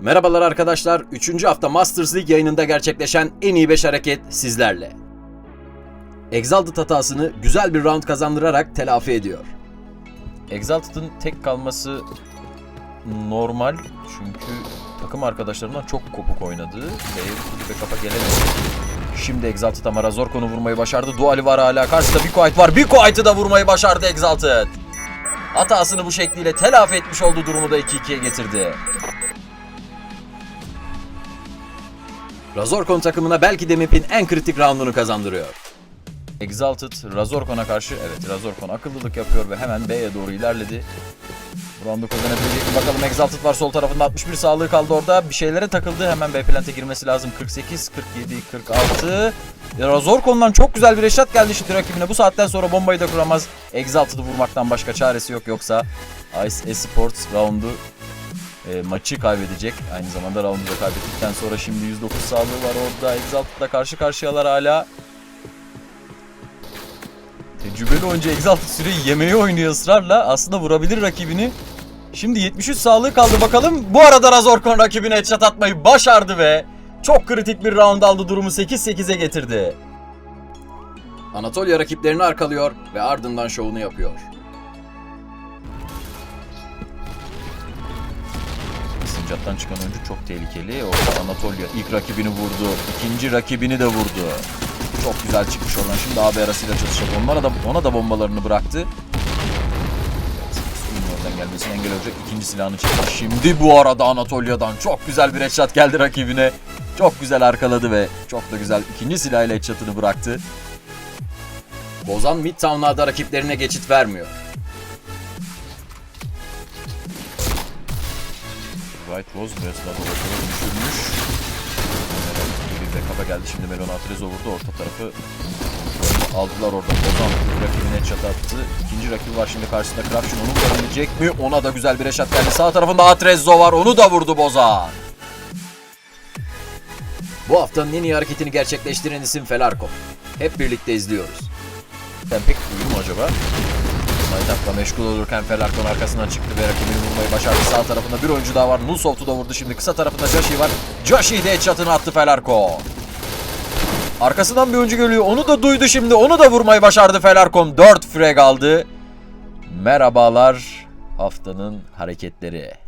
Merhabalar arkadaşlar. 3. hafta Masters League yayınında gerçekleşen en iyi 5 hareket sizlerle. Exalted hatasını güzel bir round kazandırarak telafi ediyor. Exalted'ın tek kalması normal çünkü takım arkadaşlarından çok kopuk oynadı ve bir kafa gelemedi. Şimdi Exalted ama Razorko'nu vurmayı başardı. Duali var hala. Karşıda bir Quiet var. Bir Quiet'ı da vurmayı başardı Exalted. Hatasını bu şekliyle telafi etmiş olduğu durumu da 2-2'ye getirdi. Razorkon takımına belki de map'in en kritik roundunu kazandırıyor. Exalted Razorkon'a karşı evet Razorkon akıllılık yapıyor ve hemen B'ye doğru ilerledi. Bu roundu kazanabilecek mi bakalım Exalted var sol tarafında 61 sağlığı kaldı orada. Bir şeylere takıldı hemen B plante girmesi lazım. 48, 47, 46. Razorkon'dan çok güzel bir reşat geldi şimdi rakibine. Bu saatten sonra bombayı da kuramaz. Exalted'ı vurmaktan başka çaresi yok yoksa Ice Esports roundu e, maçı kaybedecek. Aynı zamanda roundu da kaybettikten sonra şimdi 109 sağlığı var orada. Exalted'la karşı karşıyalar hala. Tecrübeli oyuncu Exalted süreyi yemeye oynuyor ısrarla. Aslında vurabilir rakibini. Şimdi 73 sağlığı kaldı bakalım. Bu arada Razorkon rakibine headshot atmayı başardı ve çok kritik bir round aldı durumu 8-8'e getirdi. Anatolia rakiplerini arkalıyor ve ardından şovunu yapıyor. Sincap'tan çıkan oyuncu çok tehlikeli. Orada Anatolia ilk rakibini vurdu. ikinci rakibini de vurdu. Çok güzel çıkmış oradan. Şimdi AB arasıyla çalışacak. Onlara da, ona da bombalarını bıraktı. Oradan gelmesine engel olacak. İkinci silahını çekti. Şimdi bu arada Anatolia'dan çok güzel bir headshot geldi rakibine. Çok güzel arkaladı ve çok da güzel ikinci silahıyla headshot'ını bıraktı. Bozan Midtown'larda rakiplerine geçit vermiyor. White Rose Mesut'a ortada düşürmüş. Bir de kafa geldi. Şimdi Melon Atrez'e vurdu. Orta tarafı aldılar orada. Bozan rakibine headshot attı. İkinci rakibi var şimdi karşısında Corruption. Onu vurabilecek mi? Ona da güzel bir headshot geldi. Sağ tarafında Atrezzo var. Onu da vurdu Bozan. Bu haftanın en iyi hareketini gerçekleştiren isim Felarko. Hep birlikte izliyoruz. Sen pek uyuyor mu acaba? Maytap'la meşgul olurken Felarkon arkasından çıktı ve rakibini vurmayı başardı. Sağ tarafında bir oyuncu daha var. Nulsoft'u da vurdu şimdi. Kısa tarafında Joshi var. Joshi de headshot'ını attı Felarkon. Arkasından bir oyuncu geliyor. Onu da duydu şimdi. Onu da vurmayı başardı Felarkon. 4 frag aldı. Merhabalar haftanın hareketleri.